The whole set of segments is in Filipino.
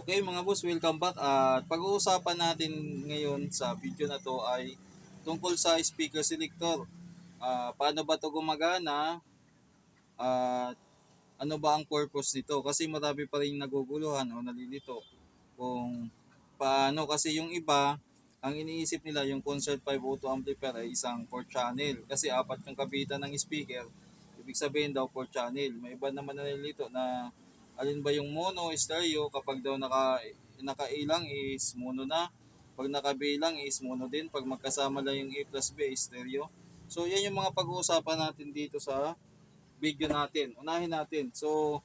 Okay mga boss, welcome back. At pag-uusapan natin ngayon sa video na to ay tungkol sa speaker selector. Ah, paano ba to gumagana? At ano ba ang purpose nito? Kasi marami pa rin naguguluhan o nalilito kung paano kasi yung iba ang iniisip nila yung concert 5 auto amplifier ay isang 4 channel kasi apat yung kabitan ng speaker ibig sabihin daw 4 channel may iba naman nalilito na alin ba yung mono, stereo, kapag daw naka, nakailang is mono na, pag nakabilang is mono din, pag magkasama lang yung A plus B stereo. So yan yung mga pag-uusapan natin dito sa video natin. Unahin natin. So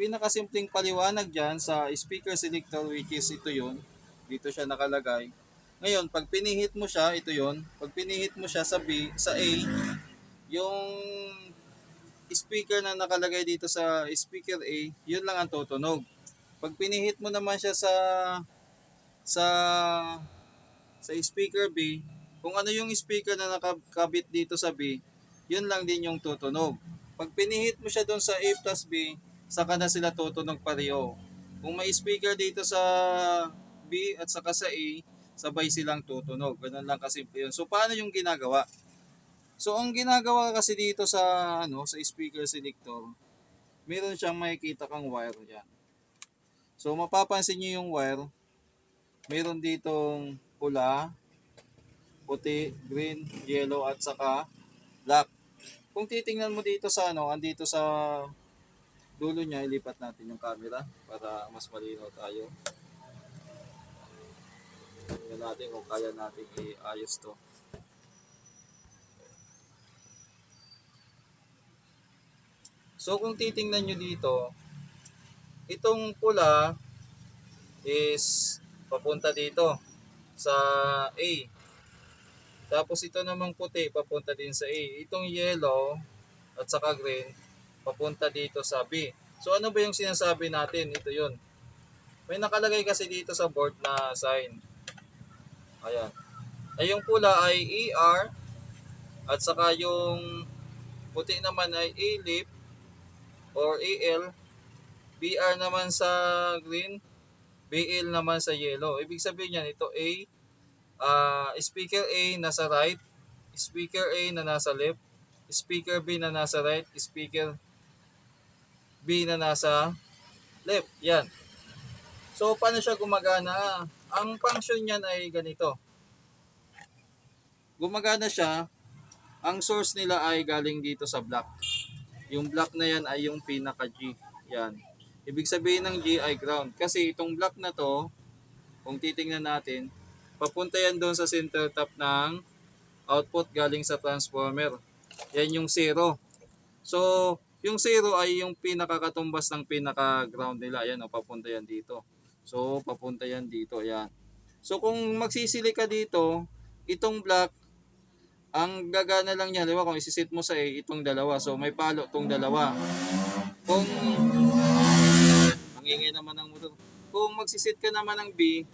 pinakasimpleng paliwanag dyan sa speaker selector which is ito yun. Dito siya nakalagay. Ngayon, pag pinihit mo siya, ito yun. Pag pinihit mo siya sa B, sa A, yung speaker na nakalagay dito sa speaker A, yun lang ang tutunog. Pag pinihit mo naman siya sa sa sa speaker B, kung ano yung speaker na nakakabit dito sa B, yun lang din yung tutunog. Pag pinihit mo siya doon sa A plus B, saka na sila tutunog pareho. Kung may speaker dito sa B at saka sa A, sabay silang tutunog. Ganun lang kasimple yun. So paano yung ginagawa? So ang ginagawa kasi dito sa ano sa speaker selector, meron siyang makikita kang wire diyan. So mapapansin niyo yung wire, meron ditong pula, puti, green, yellow at saka black. Kung titingnan mo dito sa ano, andito sa dulo niya, ilipat natin yung camera para mas malinaw tayo. Tingnan natin kung kaya natin i-ayos to. So kung titingnan nyo dito, itong pula is papunta dito sa A. Tapos ito namang puti papunta din sa A. Itong yellow at saka green papunta dito sa B. So ano ba yung sinasabi natin? Ito yun. May nakalagay kasi dito sa board na sign. Ayan. Ay yung pula ay ER at saka yung puti naman ay A-lip or AL, BR naman sa green, BL naman sa yellow. Ibig sabihin yan, ito A, ah, speaker A nasa right, speaker A na nasa left, speaker B na nasa right, speaker B na nasa left. Yan. So, paano siya gumagana? Ang function niyan ay ganito. Gumagana siya, ang source nila ay galing dito sa block. Yung block na yan ay yung pinaka G. Yan. Ibig sabihin ng G ay ground. Kasi itong block na to, kung titingnan natin, papunta yan doon sa center top ng output galing sa transformer. Yan yung zero. So, yung zero ay yung pinakakatumbas ng pinaka-ground nila. Yan o, papunta yan dito. So, papunta yan dito. Yan. So, kung magsisili ka dito, itong block, ang gagana lang niya, di ba, kung isisit mo sa A, itong dalawa. So, may palo itong dalawa. Kung, ang ingay naman ng motor. Kung magsisit ka naman ng B,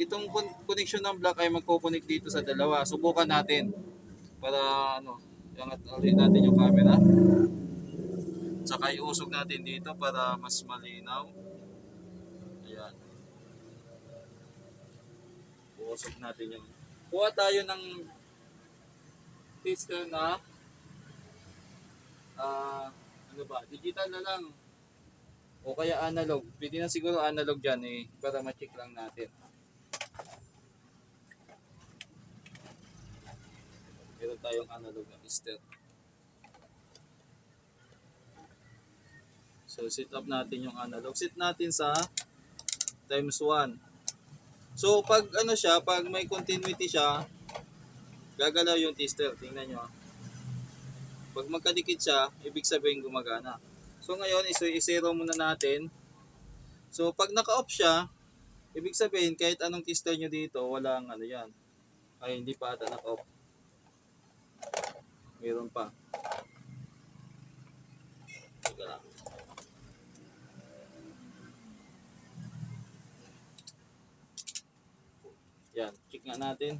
itong con- connection ng block ay magko-connect dito sa dalawa. Subukan natin. Para, ano, iangat ulit natin yung camera. Saka iusog natin dito para mas malinaw. Ayan. Uusog natin yung... Kuha tayo ng tester na ah ano ba, digital na lang o kaya analog. Pwede na siguro analog dyan eh, para ma-check lang natin. Meron tayong analog na tester. So, set up natin yung analog. Set natin sa times 1. So, pag ano siya, pag may continuity siya, gagalaw yung tester. Tingnan nyo. ah. Pag magkadikit siya, ibig sabihin gumagana. So ngayon, iso i-zero muna natin. So pag naka-off siya, ibig sabihin kahit anong tester nyo dito, walang ano yan. Ay, hindi pa ata naka-off. Meron pa. Lang. Yan, check nga natin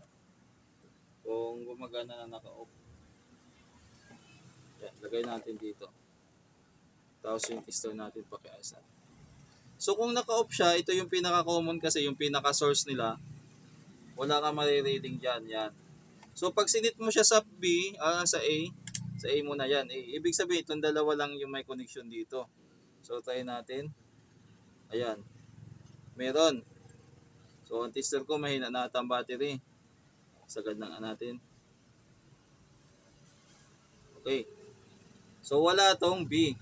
kung gumagana na naka-off. Yan, lagay natin dito. Tapos yung pistol natin pakiayos natin. So kung naka-off siya, ito yung pinaka-common kasi yung pinaka-source nila. Wala kang marireading dyan, yan. So pag sinit mo siya sa B, ah, sa A, sa A muna yan. Eh, ibig sabihin, itong dalawa lang yung may connection dito. So try natin. Ayan. Meron. So ang tester ko mahina na ang battery. Sagad na natin. Okay. So wala tong B.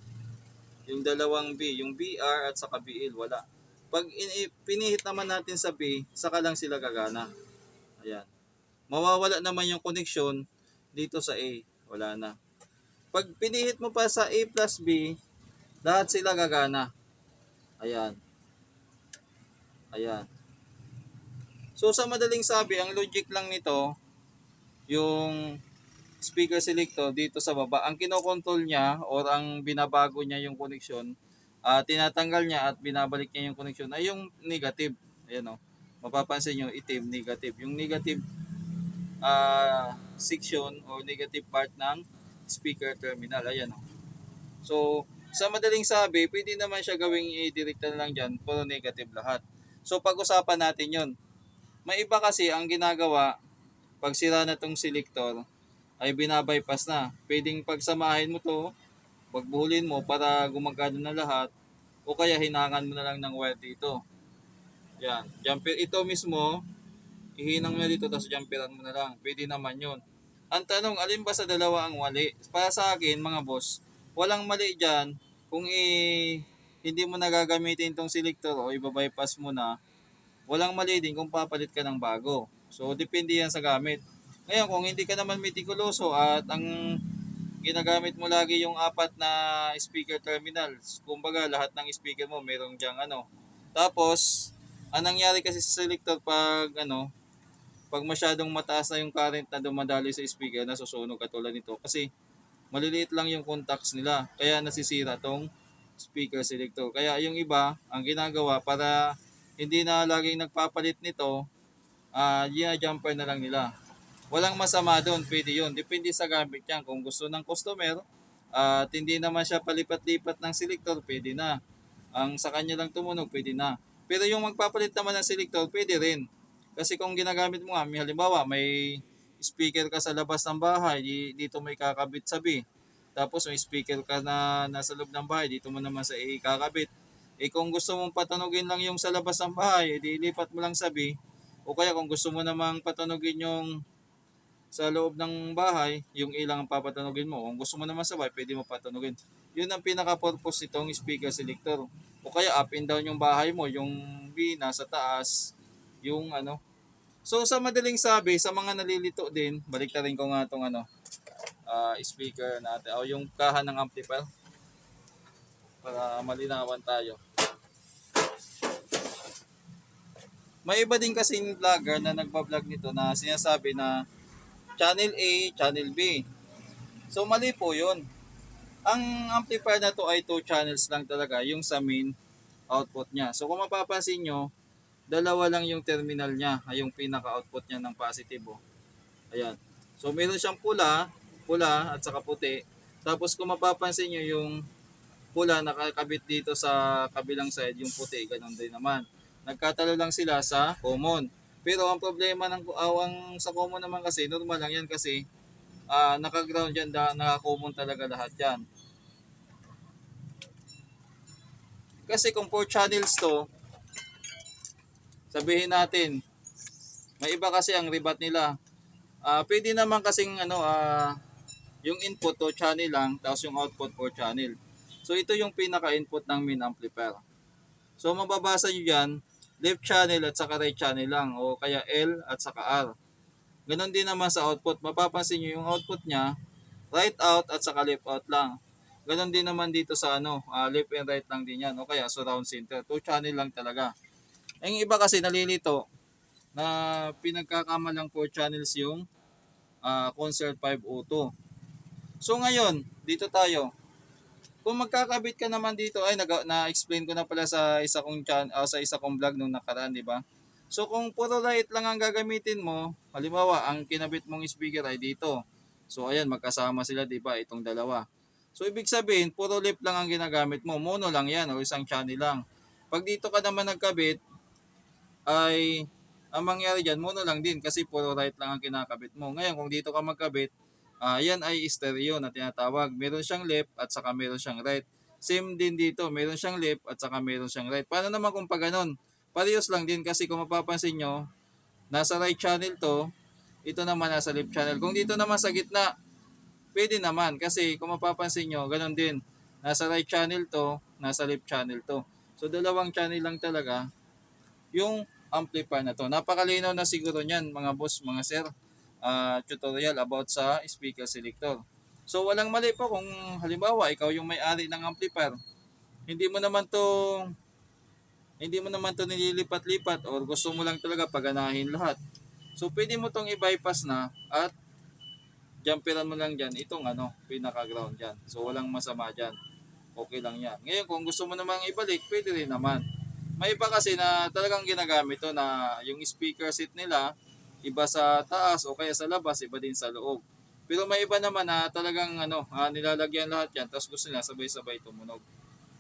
Yung dalawang B, yung BR at saka BL, wala. Pag in- pinihit naman natin sa B, saka lang sila gagana. Ayan. Mawawala naman yung connection dito sa A. Wala na. Pag pinihit mo pa sa A plus B, lahat sila gagana. Ayan. Ayan. So sa madaling sabi, ang logic lang nito, yung speaker selector dito sa baba, ang kinokontrol niya or ang binabago niya yung connection, ah tinatanggal niya at binabalik niya yung connection ay yung negative. Ayan o. Mapapansin nyo, itim, negative. Yung negative ah section or negative part ng speaker terminal. Ayan o. So, sa madaling sabi, pwede naman siya gawing i-direct lang dyan, puro negative lahat. So, pag-usapan natin yon May iba kasi ang ginagawa, pag sira na tong selector, ay binabypass na. Pwedeng pagsamahin mo to, pagbuhulin mo para gumagana na lahat, o kaya hinangan mo na lang ng wire dito. Yan. Jumper, ito mismo, ihinang mo na dito, tapos jumperan mo na lang. Pwede naman yon Ang tanong, alin ba sa dalawa ang mali? Para sa akin, mga boss, walang mali dyan kung i hindi mo nagagamitin tong selector o ibabypass mo na, walang mali din kung papalit ka ng bago. So, depende yan sa gamit. Ngayon, kung hindi ka naman mitikuloso at ang ginagamit mo lagi yung apat na speaker terminals, kumbaga lahat ng speaker mo merong diyang ano. Tapos, ang nangyari kasi sa selector pag ano, pag masyadong mataas na yung current na dumadali sa speaker, nasusunog katulad nito. Kasi maliliit lang yung contacts nila. Kaya nasisira tong speaker selector. Kaya yung iba, ang ginagawa para hindi na laging nagpapalit nito, uh, jumper na lang nila. Walang masama doon, pwede yun. Depende sa gamit yan. Kung gusto ng customer, at hindi naman siya palipat-lipat ng selector, pwede na. Ang sa kanya lang tumunog, pwede na. Pero yung magpapalit naman ng selector, pwede rin. Kasi kung ginagamit mo nga, may halimbawa, may speaker ka sa labas ng bahay, di- dito may kakabit sa B. Tapos may speaker ka na nasa loob ng bahay, dito mo naman sa A kakabit. Eh kung gusto mong patanugin lang yung sa labas ng bahay, eh, di lipat mo lang sa B. O kaya kung gusto mo namang patanugin yung sa loob ng bahay, yung ilang ang papatanugin mo. Kung gusto mo naman sa bahay, pwede mo patanugin. Yun ang pinaka-purpose nitong speaker selector. O kaya up and down yung bahay mo, yung B nasa taas, yung ano. So sa madaling sabi, sa mga nalilito din, balik rin ko nga tong ano, ah, speaker natin, o yung kahan ng amplifier para malinawan tayo. May iba din kasi vlogger na nagpa-vlog nito na sinasabi na channel A, channel B. So mali po 'yon. Ang amplifier na to ay two channels lang talaga, yung sa main output niya. So kung mapapansin nyo, dalawa lang yung terminal niya, ay yung pinaka-output niya ng positive. Oh. Ayan. So meron siyang pula, pula at saka puti. Tapos kung mapapansin nyo yung pula nakakabit dito sa kabilang side, yung puti, ganun din naman. Nagkatalo lang sila sa common. Pero ang problema ng awang sa common naman kasi, normal lang yan kasi ah naka-ground yan, naka-common talaga lahat yan. Kasi kung 4 channels to, sabihin natin, may iba kasi ang rebat nila. Ah, pwede naman kasing ano, ah, yung input to channel lang, tapos yung output 4 channel. So ito yung pinaka-input ng main amplifier. So mababasa nyo dyan, left channel at saka right channel lang o kaya L at saka R. Ganon din naman sa output. Mapapansin nyo yung output niya, right out at saka left out lang. Ganon din naman dito sa ano, ah, left and right lang din yan o kaya surround center. Two channel lang talaga. Ang iba kasi nalilito na pinagkakamalang 4 channels yung ah, Concert 502. So ngayon, dito tayo. Kung magkakabit ka naman dito, ay na-explain ko na pala sa isa kong chan, ah, sa isa kong vlog nung nakaraan, di ba? So kung puro right lang ang gagamitin mo, halimbawa, ang kinabit mong speaker ay dito. So ayan, magkasama sila, di ba, itong dalawa. So ibig sabihin, puro left lang ang ginagamit mo, mono lang yan o isang channel lang. Pag dito ka naman nagkabit, ay ang mangyari dyan, mono lang din kasi puro right lang ang kinakabit mo. Ngayon, kung dito ka magkabit, ah yan ay stereo na tinatawag. Meron siyang left at saka meron siyang right. Same din dito, meron siyang left at saka meron siyang right. Paano naman kung pag ganun? Parehas lang din kasi kung mapapansin nyo, nasa right channel to, ito naman nasa left channel. Kung dito naman sa gitna, pwede naman kasi kung mapapansin nyo, ganun din. Nasa right channel to, nasa left channel to. So dalawang channel lang talaga yung amplifier na to. Napakalinaw na siguro niyan mga boss, mga sir. Ah, tutorial about sa speaker selector. So walang mali po kung halimbawa ikaw yung may-ari ng amplifier. Hindi mo naman to hindi mo naman to nililipat-lipat or gusto mo lang talaga paganahin lahat. So pwede mo tong i-bypass na at jumperan mo lang dyan itong ano, pinaka-ground dyan. So walang masama dyan. Okay lang yan. Ngayon kung gusto mo namang ibalik, pwede rin naman. May iba kasi na talagang ginagamit to na yung speaker seat nila, iba sa taas o kaya sa labas, iba din sa loob. Pero may iba naman na talagang ano, ah, nilalagyan lahat yan, tapos gusto nila sabay-sabay tumunog.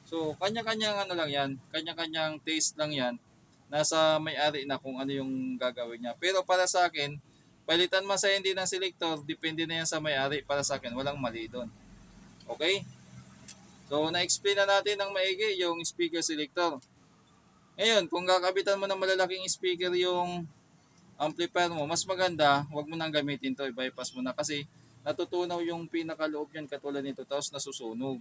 So, kanya-kanyang ano lang yan, kanya-kanyang taste lang yan. Nasa may-ari na kung ano yung gagawin niya. Pero para sa akin, palitan man sa hindi ng selector, depende na yan sa may-ari. Para sa akin, walang mali doon. Okay? So, na-explain na natin ng maigi yung speaker selector. Ngayon, kung gakabitan mo ng malalaking speaker yung amplifier mo, mas maganda, wag mo nang gamitin to, i-bypass mo na kasi natutunaw yung pinakaloob niyan katulad nito tapos nasusunog.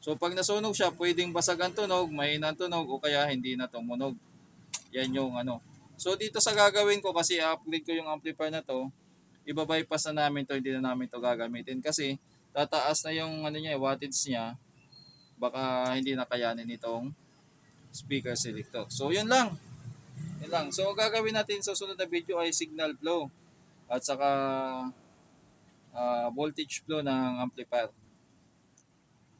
So pag nasunog siya, pwedeng basag ang tunog, ang tunog o kaya hindi na tumunog. Yan yung ano. So dito sa gagawin ko kasi i-upgrade ko yung amplifier na to, iba-bypass na namin to, hindi na namin to gagamitin kasi tataas na yung ano niya, wattage niya. Baka hindi na kayanin itong speaker selector. So yun lang. Yun lang. So gagawin natin sa sunod na video ay signal flow at saka ah, voltage flow ng amplifier.